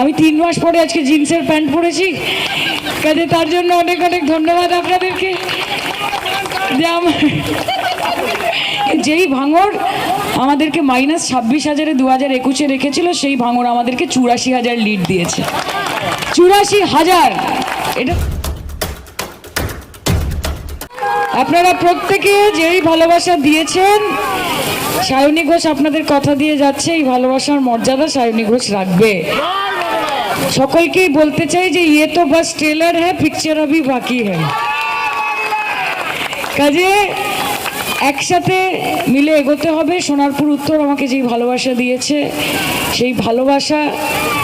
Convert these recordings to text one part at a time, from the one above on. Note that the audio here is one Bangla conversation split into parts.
আমি তিন মাস পরে আজকে জিন্সের প্যান্ট পরেছি। কাজে তার জন্য অনেক অনেক ধন্যবাদ আপনাদেরকে। যে যেই ভাঙর আমাদেরকে মাইনাস ছাব্বিশ হাজারে দু হাজার একুশে রেখেছিল, সেই ভাঙর আমাদেরকে চুরাশি হাজার লিড দিয়েছে। চুরাশি হাজার! এটা আপনারা প্রত্যেকে যেই ভালোবাসা দিয়েছেন, সায়নী ঘোষ আপনাদের কথা দিয়ে যাচ্ছে, এই ভালোবাসার মর্যাদা সায়নী ঘোষ রাখবে। সকলকেই বলতে চাই যে ইয়ে তো বাস ট্রেলার হ্যাঁ পিকচার अभी বাকি হ্যাঁ। কাজে একসাথে মিলে এগোতে হবে। সোনারপুর উত্তর আমাকে যেই ভালোবাসা দিয়েছে, সেই ভালোবাসা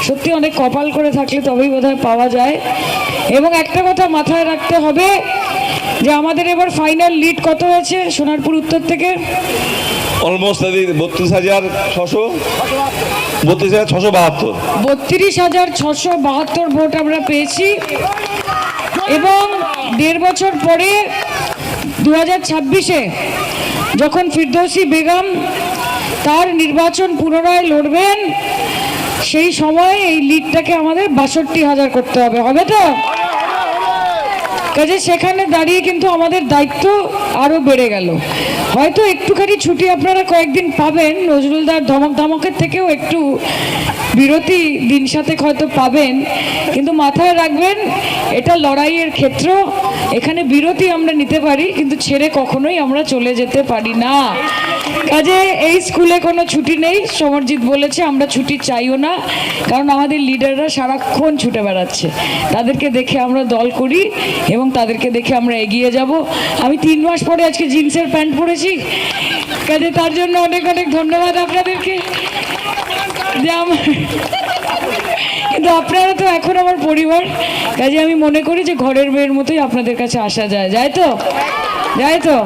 সত্যি অনেক কপাল করে থাকলে তবেই বোধহয় পাওয়া যায়। এবং একটা কথা মাথায় রাখতে হবে যে আমাদের এবার ফাইনাল লিড কত হয়েছে সোনারপুর উত্তর থেকে? অলমোস্ট বত্রিশ হাজার ছশো, বত্রিশ হাজার ছশো বাহাত্তর। বত্রিশ হাজার ছশো বাহাত্তর ভোট আমরা পেয়েছি। এবং দেড় বছর পরে দু হাজার ছাব্বিশে যখন ফিরদৌসি বেগম তার নির্বাচন পুনরায় লড়বেন, সেই সময় এই লিডটাকে আমাদের বাষট্টি হাজার করতে হবে। হবে তো? কাজে সেখানে দাঁড়িয়ে কিন্তু আমাদের দায়িত্ব আরও বেড়ে গেল। হয়তো একটুখানি ছুটি আপনারা কয়েকদিন পাবেন, নজরুলদার ধমক ধমকের থেকেও একটু বিরতি দিন সাথে হয়তো পাবেন। কিন্তু মাথায় রাখবেন, এটা লড়াইয়ের ক্ষেত্র, এখানে বিরতি আমরা নিতে পারি, কিন্তু ছেড়ে কখনোই আমরা চলে যেতে পারি না। কাজে এই স্কুলে কোনো ছুটি নেই, সমরজিৎ বলেছে আমরা ছুটি চাইও না, কারণ আমাদের লিডাররা সারাক্ষণ ছুটে বেড়াচ্ছে। তাদেরকে দেখে আমরা দল করি এবং তাদেরকে দেখে আমরা এগিয়ে যাব। আমি তিন মাস পরে আজকে জিন্সের প্যান্ট পরেছি। কাজে তার জন্য অনেক অনেক ধন্যবাদ আপনাদেরকে। যে কিন্তু আপনারা তো এখন আমার পরিবার। কাজে আমি মনে করি যে ঘরের মেয়ের মতোই আপনাদের কাছে আসা যায়। যায় তো? যায় তো?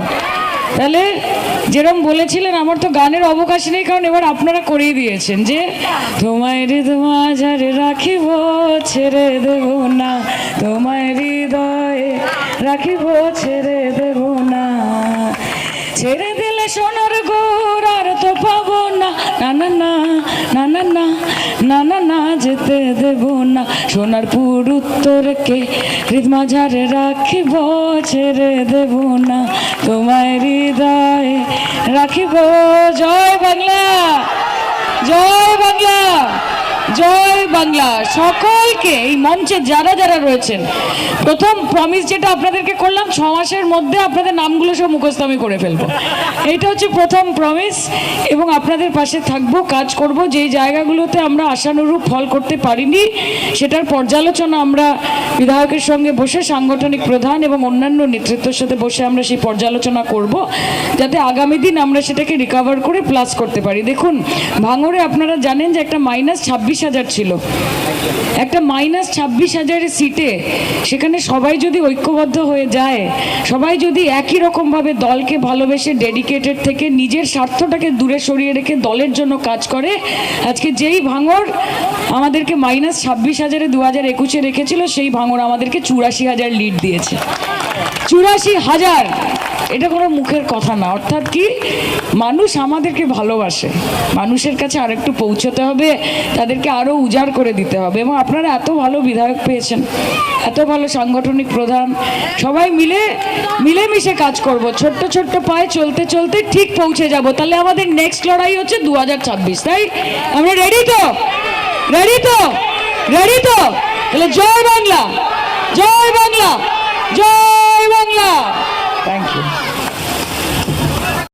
তাহলে যেরকম বলেছিলেন, আমার তো গানের অবকাশ নেই, কারণ এবার আপনারা করেই দিয়েছেন যে, তোমায় হৃদমাঝারে রাখিব, ছেড়ে দেব না। তোমায় হৃদয়ে রাখিব, ছেড়ে দেব না। ছেড়ে দিলে সোনার গোর আর তো পাবো না না না না না না না না যেতে দেব না। সোনারপুর উত্তরকে হৃদমাঝারে রাখিব, ছেড়ে দেব না। তোমায় হৃদয় রাখিব। জয় বাংলা! জয় বাংলা! বাংলা সকলকে, এই মঞ্চে যারা যারা রয়েছেন, প্রথম প্রমিস যেটা আপনাদেরকে করলাম, ছ মাসের মধ্যে আপনাদের নামগুলো সব মুখস্থ আমি করে ফেলব। এটা হচ্ছে প্রথম প্রমিস এবং আপনাদের পাশে থাকব, কাজ করব যেই জায়গাগুলোতে আমরা আশানুরূপ ফল করতে পারিনি, সেটার পর্যালোচনা আমরা বিধায়কের সঙ্গে বসে, সাংগঠনিক প্রধান এবং অন্যান্য নেতৃত্বের সাথে বসে আমরা সেই পর্যালোচনা করব, যাতে আগামী দিন আমরা সেটাকে রিকভার করে প্লাস করতে পারি। দেখুন, ভাঙড়ে আপনারা জানেন যে একটা মাইনাস ছাব্বিশ হাজার ছিল। একটা মাইনাস ছাব্বিশ হাজারের সিটে সেখানে সবাই যদি ঐক্যবদ্ধ হয়ে যায়, সবাই যদি একই রকমভাবে দলকে ভালোবেসে ডেডিকেটেড থেকে নিজের স্বার্থটাকে দূরে সরিয়ে রেখে দলের জন্য কাজ করে, আজকে যেই ভাঙর আমাদেরকে মাইনাস ছাব্বিশ হাজারে দু হাজার একুশে রেখেছিল, সেই ভাঙর আমাদেরকে চুরাশি হাজার লিড দিয়েছে। চুরাশি হাজার! এটা কোনো মুখের কথা না। অর্থাৎ কি? মানুষ আমাদেরকে ভালোবাসে। মানুষের কাছে আরেকটু পৌঁছতে হবে, তাদেরকে আরও উজাড় করে দিতে হবে। এবং আপনারা এত ভালো বিধায়ক পেয়েছেন, এত ভালো সাংগঠনিক প্রধান, সবাই মিলে, মিলেমিশে কাজ করব। ছোট্ট ছোট্ট পায়ে চলতে চলতে ঠিক পৌঁছে যাব। তাহলে আমাদের নেক্সট লড়াই হচ্ছে দু তাই? আমরা রেডি তো? রেডি তো? রেডি তো? তাহলে